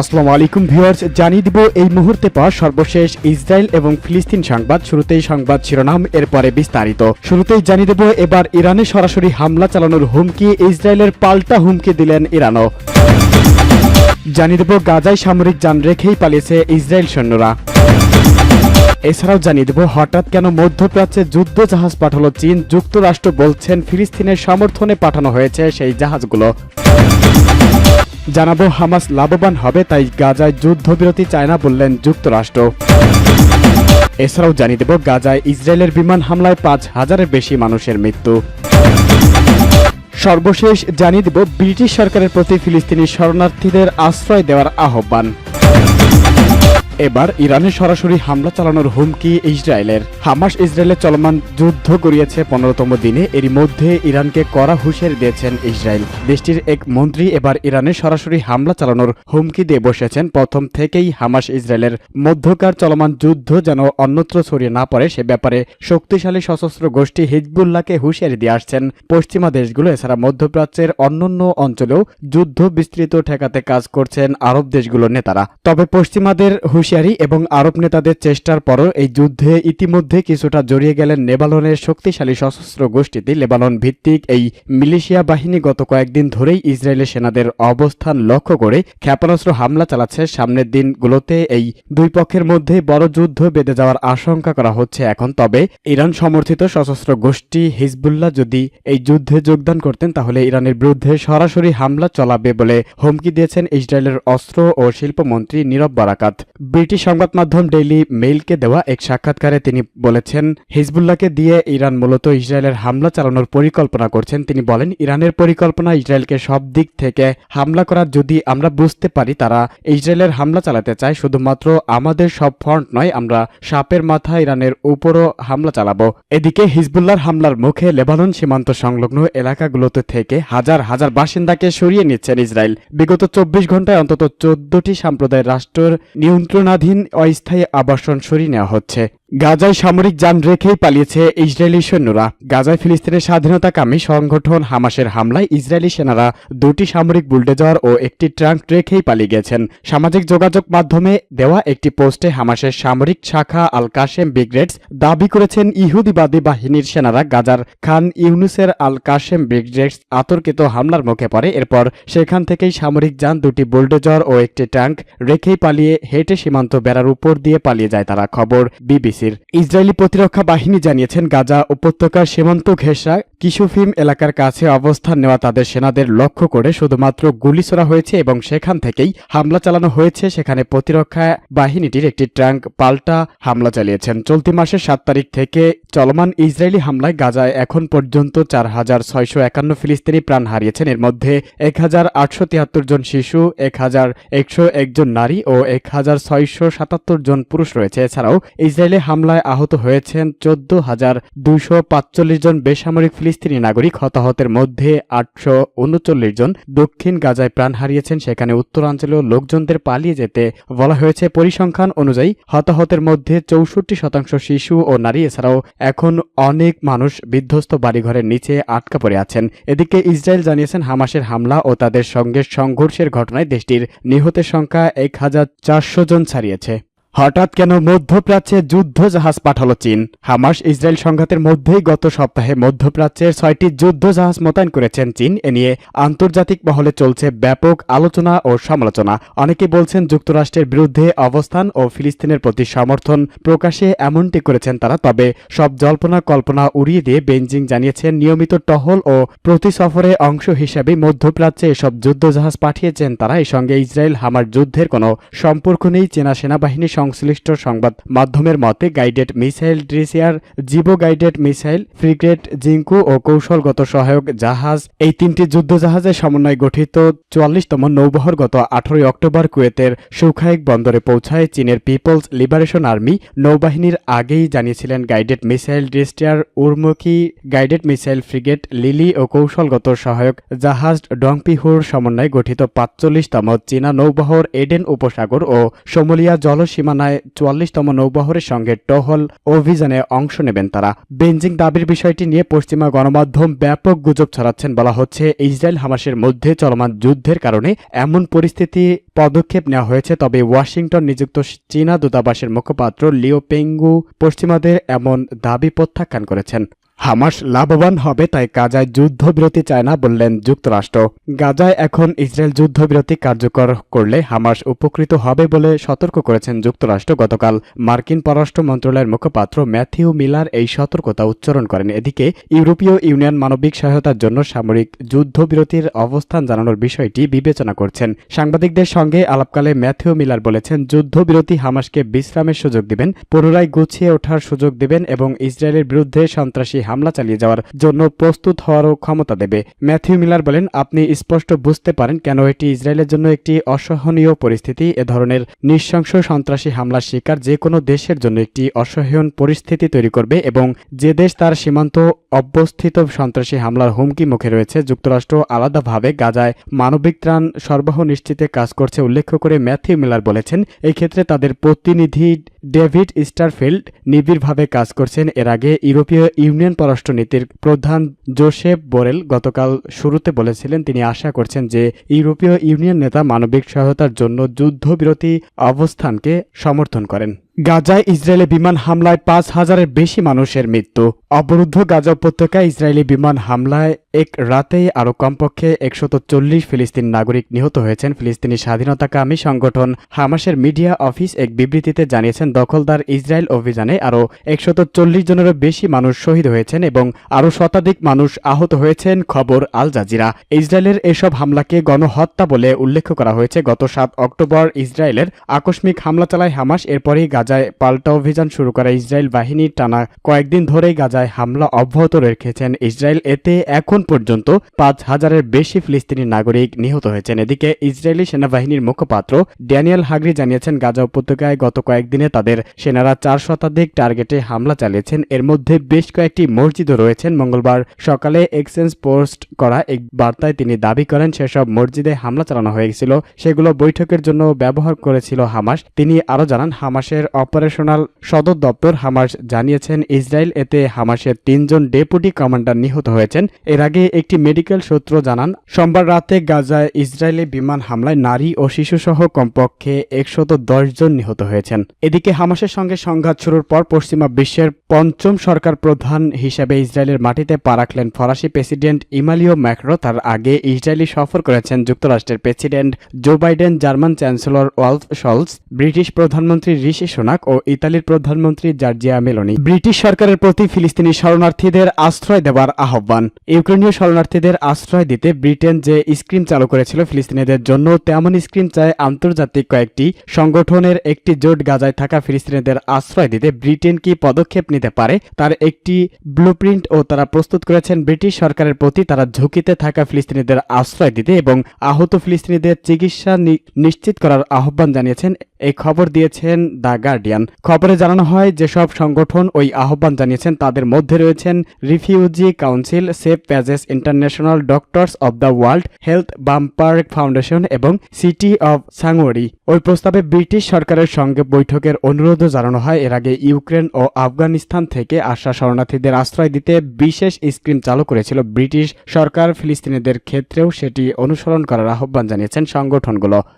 আসসালামু আলাইকুম ভিউয়ার্স, জানিয়ে দিব এই মুহূর্তে পাওয়া সর্বশেষ ইসরায়েল এবং ফিলিস্তিন সংবাদ। শুরুতেই সংবাদ শিরোনাম, এরপরে বিস্তারিত। শুরুতেই জানিয়ে দেব, এবার ইরানে সরাসরি হামলা চালানোর হুমকি, ইসরায়েলের পাল্টা হুমকি দিলেন ইরানও। জানিয়ে দেব, গাজায় সামরিক যান রেখেই পালিয়েছে ইসরায়েল সৈন্যরা। এছাড়াও জানিয়ে দেব, হঠাৎ কেন মধ্যপ্রাচ্যে যুদ্ধ জাহাজ পাঠালো চীন, যুক্তরাষ্ট্র বলছেন ফিলিস্তিনের সমর্থনে পাঠানো হয়েছে সেই জাহাজগুলো। জানাব, হামাস লাভবান হবে, তাই গাজায় যুদ্ধবিরতি চায় না বললেন যুক্তরাষ্ট্র। এছাড়াও জানিয়ে দেব, গাজায় ইসরায়েলের বিমান হামলায় পাঁচ হাজারের বেশি মানুষের মৃত্যু। সর্বশেষ জানিয়ে দেব, ব্রিটিশ সরকারের প্রতি ফিলিস্তিনি শরণার্থীদের আশ্রয় দেওয়ার আহ্বান। এবার ইরানে সরাসরি হামলা চালানোর হুমকি ইসরায়েলের। হামাস ইসরায়েলের চলমান যুদ্ধ গড়িয়েছে পনেরোতম দিনে। এরই মধ্যে ইরানকে কড়া হুঁশিয়ারি দিয়েছেন ইসরায়েল। দেশটির এক মন্ত্রী এবার ইরানে সরাসরি হামলা চালানোর হুমকি দিয়ে বসেছেন। প্রথম থেকেই হামাস ইসরায়েলের মধ্যকার চলমান যুদ্ধ যেন অন্যত্র ছড়িয়ে না পড়ে, সে ব্যাপারে শক্তিশালী সশস্ত্র গোষ্ঠী হিজবুল্লাহকে হুঁশিয়ারি দিয়ে আসছেন। পশ্চিমা দেশগুলো, এছাড়া মধ্যপ্রাচ্যের অন্যান্য অঞ্চলেও যুদ্ধ বিস্তৃত ঠেকাতে কাজ করছেন আরব দেশগুলোর নেতারা। তবে পশ্চিমাদের হুঁশিয়ারি এবং আরব নেতাদের চেষ্টার পরও এই যুদ্ধে ইতিমধ্যে কিছুটা জড়িয়ে গেলেন লেবাননের শক্তিশালী সশস্ত্র গোষ্ঠীতে। লেবানন ভিত্তিক এই মিলিশিয়া বাহিনী গত কয়েকদিন ধরেই ইসরায়েলের সেনাদের অবস্থান লক্ষ্য করে ক্ষেপণাস্ত্র হামলা চালাচ্ছে। সামনের দিনগুলোতে এই দুই পক্ষের মধ্যে বড় যুদ্ধ বেঁধে যাওয়ার আশঙ্কা করা হচ্ছে এখন। তবে ইরান সমর্থিত সশস্ত্র গোষ্ঠী হিজবুল্লাহ যদি এই যুদ্ধে যোগদান করতেন, তাহলে ইরানের বিরুদ্ধে সরাসরি হামলা চলাবে বলে হুমকি দিয়েছেন ইসরায়েলের অস্ত্র ও শিল্পমন্ত্রী নীরব বারাকাত। ব্রিটিশ সংবাদ মাধ্যম ডেইলি মেইলকে দেওয়া এক সাক্ষাৎকারে তিনি বলেছেন, হিজবুল্লাহকে দিয়ে ইরান মূলত ইসরায়েলের হামলা চালানোর পরিকল্পনা করছেন। তিনি বলেন, ইরানের পরিকল্পনা ইসরায়েলকে সব দিক থেকে হামলা করার যদি আমরা বুঝতে পারি তারা ইসরায়েলের হামলা চালাতে চায়, শুধুমাত্র আমাদের সব ফ্রন্ট নয়, আমরা সাপের মাথা ইরানের উপরও হামলা চালাবো। এদিকে হিজবুল্লাহর হামলার মুখে লেবানন সীমান্ত সংলগ্ন এলাকাগুলোতে থেকে হাজার হাজার বাসিন্দাকে সরিয়ে নিচ্ছেন ইসরায়েল। বিগত চব্বিশ ঘন্টায় অন্তত চোদ্দটি সাম্প্রদায়ের রাষ্ট্রের নিয়ন্ত্রণাধীন অস্থায়ী আবাসন সরিয়ে নেওয়া হচ্ছে। গাজায় সামরিক যান রেখেই পালিয়েছে ইসরায়েলি সৈন্যরা। গাজায় ফিলিস্তিনের স্বাধীনতাকামী সংগঠন হামাসের হামলায় ইসরায়েলি সেনারা দুটি সামরিক বুলডেজার ও একটি ট্রাঙ্ক রেখেই পালিয়ে গেছেন। সামাজিক যোগাযোগ মাধ্যমে দেওয়া একটি পোস্টে হামাসের সামরিক শাখা আল কাশেম ব্রিগেডস দাবি করেছেন, ইহুদিবাদী বাহিনীর সেনারা গাজার খান ইউনুসের আল কাশেম ব্রিগেডস আতর্কিত হামলার মুখে পড়ে। এরপর সেখান থেকেই সামরিক যান দুটি বুলডোজার ও একটি ট্যাঙ্ক রেখেই পালিয়ে হেঁটে সীমান্ত বেড়ার উপর দিয়ে পালিয়ে যায় তারা। খবর বিবিসির ইসরায়েলি প্রতিরক্ষা বাহিনী জানিয়েছেন গাজা উপত্যকার সীমান্ত ঘেঁষা কিশুফিম এলাকার কাছে অবস্থান নেওয়া তাদের সেনাদের লক্ষ্য করে শুধুমাত্র গুলি ছোড়া হয়েছে এবং সেখান থেকেই হামলা চালানো হয়েছে। সেখানে প্রতিরক্ষা বাহিনীটির একটি ট্যাঙ্ক পাল্টা হামলা চালিয়েছেন। চলতি মাসের সাত তারিখ থেকে চলমান ইসরায়েলি হামলায় গাজায় এখন পর্যন্ত চার হাজার ছয়শো একান্ন ফিলিস্তিনি প্রাণ হারিয়েছেন। এর মধ্যে এক হাজার আটশো তিয়াত্তর জন শিশু, এক হাজার একশো একজন নারী ও এক হাজার ছয়শো সাতাত্তর জন পুরুষ রয়েছে। এছাড়াও ইসরায়েলি হামলায় আহত হয়েছেন চোদ্দ হাজার দুইশো পাঁচচল্লিশ জন বেসামরিক ফিলিস্তিনি নাগরিক হতাহতের মধ্যে আটশো উনচল্লিশ জন দক্ষিণ গাজায় প্রাণ হারিয়েছেন। সেখানে উত্তরাঞ্চলীয় লোকজনদের পালিয়ে যেতে বলা হয়েছে। পরিসংখ্যান অনুযায়ী হতাহতের মধ্যে চৌষট্টি শতাংশ শিশু ও নারী। এছাড়াও এখন অনেক মানুষ বিধ্বস্ত বাড়িঘরের নিচে আটকা পড়ে আছেন। এদিকে ইসরায়েল জানিয়েছেন, হামাসের হামলা ও তাদের সঙ্গে সংঘর্ষের ঘটনায় দেশটির নিহতের সংখ্যা এক হাজার চারশো জন ছাড়িয়েছে। হঠাৎ কেন মধ্যপ্রাচ্যে যুদ্ধ জাহাজ পাঠালো চীন? হামাস ইসরায়েল সংঘাতের মধ্যেই গত সপ্তাহে মধ্যপ্রাচ্যের ছয়টি যুদ্ধ জাহাজ মোতায়েন করেছেন চীন। এ নিয়ে আন্তর্জাতিক মহলে চলছে ব্যাপক আলোচনা ও সমালোচনা। অনেকে বলছেন যুক্তরাষ্ট্রের বিরুদ্ধে অবস্থান ও ফিলিস্তিনের প্রতি সমর্থন প্রকাশে এমনটি করেছেন তারা, তবে সব জল্পনা কল্পনা উড়িয়ে দিয়ে বেঞ্জিং জানিয়েছেন নিয়মিত টহল ও প্রতি সফরে অংশ হিসেবে মধ্যপ্রাচ্যে এসব যুদ্ধ জাহাজ পাঠিয়েছেন তারা। এই সঙ্গে ইসরায়েল হামার যুদ্ধের কোনো সম্পর্ক নেই। চীনা সেনাবাহিনী সংশ্লিষ্ট সংবাদ মাধ্যমের মতে, guided missile destroyer, Zibo guided missile, frigate, জিঙ্কু ও কৌশলগত সহায়ক জাহাজ, এই তিনটি যুদ্ধ জাহাজের সমন্বয়ে গঠিত চুয়াল্লিশতম নৌবহর গত আঠারোই অক্টোবর কুয়েতের সুখাইক বন্দরে পৌঁছায় চীনের পিপলস লিবারেশন আর্মি। নৌবাহিনীর আগেই জানিয়েছিলেন গাইডেড মিসাইল ড্রেস্টিয়ার উর্মুখী, গাইডেড মিসাইল ফ্রিগেট, লিলি ও কৌশলগত সহায়ক জাহাজ ডংপিহুর সমন্বয়ে গঠিত পাঁচচল্লিশতম চীনা নৌবহর এডেন উপসাগর ও সোমালিয়া জলসীমা সীমানায় চুয়াল্লিশতম নৌবহরের সঙ্গে টহল অভিযানে অংশ নেবেন তারা। বেঞ্জিং দাবির বিষয়টি নিয়ে পশ্চিমা গণমাধ্যম ব্যাপক গুজব ছড়াচ্ছেন বলা হচ্ছে, ইসরায়েল হামাসের মধ্যে চলমান যুদ্ধের কারণে এমন পরিস্থিতি পদক্ষেপ নেওয়া হয়েছে, তবে ওয়াশিংটন নিযুক্ত চীনা দূতাবাসের মুখপাত্র লিও পেঙ্গু পশ্চিমাদের এমন দাবি প্রত্যাখ্যান করেছেন। হামাস লাভবান হবে, তাই গাজায় যুদ্ধবিরতি চায় না বললেন যুক্তরাষ্ট্র। গাজায় এখন ইসরায়েল যুদ্ধবিরতি কার্যকর করলে হামাস উপকৃত হবে বলে সতর্ক করেছেন যুক্তরাষ্ট্র। গতকাল মার্কিন পররাষ্ট্র মন্ত্রণালয়ের মুখপাত্র ম্যাথিউ মিলার এই সতর্কতা উচ্চারণ করেন। এদিকে ইউরোপীয় ইউনিয়ন মানবিক সহায়তার জন্য সামরিক যুদ্ধবিরতির অবস্থান জানানোর বিষয়টি বিবেচনা করছেন। সাংবাদিকদের সঙ্গে আলাপকালে ম্যাথিউ মিলার বলেছেন, যুদ্ধবিরতি হামাসকে বিশ্রামের সুযোগ দিবেন, পুনরায় গুছিয়ে ওঠার সুযোগ দিবেন এবং ইসরায়েলের বিরুদ্ধে সন্ত্রাসী হামলা চালিয়ে যাওয়ার জন্য প্রস্তুত হওয়ারও ক্ষমতা দেবে। ম্যাথিউ মিলার বলেন, আপনি স্পষ্ট বুঝতে পারেন কেন এটি ইসরায়েলের জন্য একটি অসহনীয় পরিস্থিতি। এ ধরনের নৃশংস সন্ত্রাসী হামলার শিকার যে কোনো দেশের জন্য একটি অসহায়ন পরিস্থিতি তৈরি করবে এবং যে দেশ তার সীমান্ত অবস্থিত সন্ত্রাসী হামলার হুমকি মুখে রয়েছে, যুক্তরাষ্ট্র আলাদাভাবে গাজায় মানবিক ত্রাণ সরবরাহ নিশ্চিতে কাজ করছে। উল্লেখ করে ম্যাথিউ মিলার বলেছেন, এই ক্ষেত্রে তাদের প্রতিনিধি ডেভিড স্টারফিল্ড নিবিড়ভাবে কাজ করছেন। এর আগে ইউরোপীয় ইউনিয়ন পররাষ্ট্রনীতির প্রধান জোসেফ বোরেল গতকাল শুরুতে বলেছিলেন, তিনি আশা করছেন যে ইউরোপীয় ইউনিয়ন নেতা মানবিক সহায়তার জন্য যুদ্ধবিরতি অবস্থানকে সমর্থন করেন। গাজায় ইসরায়েলি বিমান হামলায় পাঁচ হাজারের বেশি মানুষের মৃত্যু। অবরুদ্ধ গাজা উপত্যকায় ইসরায়েলি বিমান হামলায় এক রাতেই আরও কমপক্ষে একশত চল্লিশ ফিলিস্তিন নাগরিক নিহত হয়েছেন ফিলিস্তিনি স্বাধীনতাকামী সংগঠন হামাসের মিডিয়া অফিস এক বিবৃতিতে জানিয়েছেন, দখলদার ইসরায়েল অভিযানে আরও একশত চল্লিশ জনেরও বেশি মানুষ শহীদ হয়েছেন এবং আরও শতাধিক মানুষ আহত হয়েছেন, খবর আল জাজিরা। ইসরায়েলের এসব হামলাকে গণহত্যা বলে উল্লেখ করা হয়েছে। গত সাত অক্টোবর ইসরায়েলের আকস্মিক হামলা চালায় হামাস, এরপরই গাজায় পাল্টা অভিযান শুরু করা ইসরায়েল বাহিনীর টানা কয়েকদিন ধরেই গাজায় হামলা অব্যাহত রেখেছেন। ইসরায়েল এতে এখন পর্যন্ত পাঁচ হাজারের বেশি ফিলিস্তিনি নাগরিক নিহত হয়েছেন। এদিকে ইসরায়েলি সেনাবাহিনীর মুখপাত্র ড্যানিয়েল হাগরি জানিয়েছেন, গাজা উপত্যকায় গত কয়েকদিনে তাদের সেনারা চার শতাধিক টার্গেটে হামলা চালিয়েছেন। এর মধ্যে বেশ কয়েকটি মসজিদও রয়েছেন। মঙ্গলবার সকালে এক্সচেঞ্জ পোস্ট করা এক বার্তায় তিনি দাবি করেন, সেসব মসজিদে হামলা চালানো হয়েছিল। সেগুলো বৈঠকের জন্য ব্যবহার করেছিল হামাস। তিনি আরও জানান, হামাসের অপারেশনাল সদর দপ্তর হামাস জানিয়েছেন, ইসরায়েল এতে হামাসের তিনজন ডেপুটি কমান্ডার নিহত হয়েছেন। এর আগে একটি মেডিকেল সূত্র জানান, সোমবার রাতে গাজায় ইসরায়েলি বিমান হামলায় নারী ও শিশুসহ কমপক্ষে একশত জন নিহত হয়েছেন। এদিকে হামাসের সঙ্গে সংঘাত শুরুর পর পশ্চিমা বিশ্বের পঞ্চম সরকার প্রধান হিসেবে ইসরায়েলের মাটিতে পা রাখলেন ফরাসি প্রেসিডেন্ট ইমালিও ম্যাক্রো। তার আগে ইসরায়েলি সফর করেছেন যুক্তরাষ্ট্রের president Joe Biden, German chancellor Olaf Scholz, British প্রধানমন্ত্রী ঋষি সোনাক ও ইতালির প্রধানমন্ত্রী জার্জিয়া মেলোনি ব্রিটিশ সরকারের প্রতি ফিলিস্তিনি শরণার্থীদের আশ্রয় দেওয়ার আহ্বান। ইউক্রেনীয় শরণার্থীদের আশ্রয় দিতে ব্রিটেন যে স্কিম চালু করেছিল ফিলিস্তিনিদের জন্য তেমন স্কিম চায় আন্তর্জাতিক কয়েকটি সংগঠনের একটি জোট গাজায় থাকা ফিলিস্তিনিদের আশ্রয় দিতে ব্রিটেন কি পদক্ষেপ নিতে পারে, তার একটি ব্লুপ্রিন্ট ও তারা প্রস্তুত করেছেন ব্রিটিশ সরকারের প্রতি তারা ঝুঁকিতে থাকা ফিলিস্তিনিদের আশ্রয় দিতে এবং আহত ফিলিস্তিনিদের চিকিৎসা নিশ্চিত করার আহ্বান জানিয়েছেন। এই খবর দিয়েছেন দ্য গার্ডিয়ান খবরে জানানো হয়, যেসব সংগঠন ওই আহ্বান জানিয়েছেন, তাদের মধ্যে রয়েছেন refugee council safe passages international doctors of the world health bumper foundation এবং সিটি অব সাংওয়ারি ওই প্রস্তাবে ব্রিটিশ সরকারের সঙ্গে বৈঠকের অনুরোধও জানানো হয়। এর আগে ইউক্রেন ও আফগানিস্তান থেকে আসা শরণার্থীদের আশ্রয় দিতে বিশেষ স্কিম চালু করেছিল ব্রিটিশ সরকার। ফিলিস্তিনিদের ক্ষেত্রেও সেটি অনুসরণ করার আহ্বান জানিয়েছেন সংগঠনগুলো।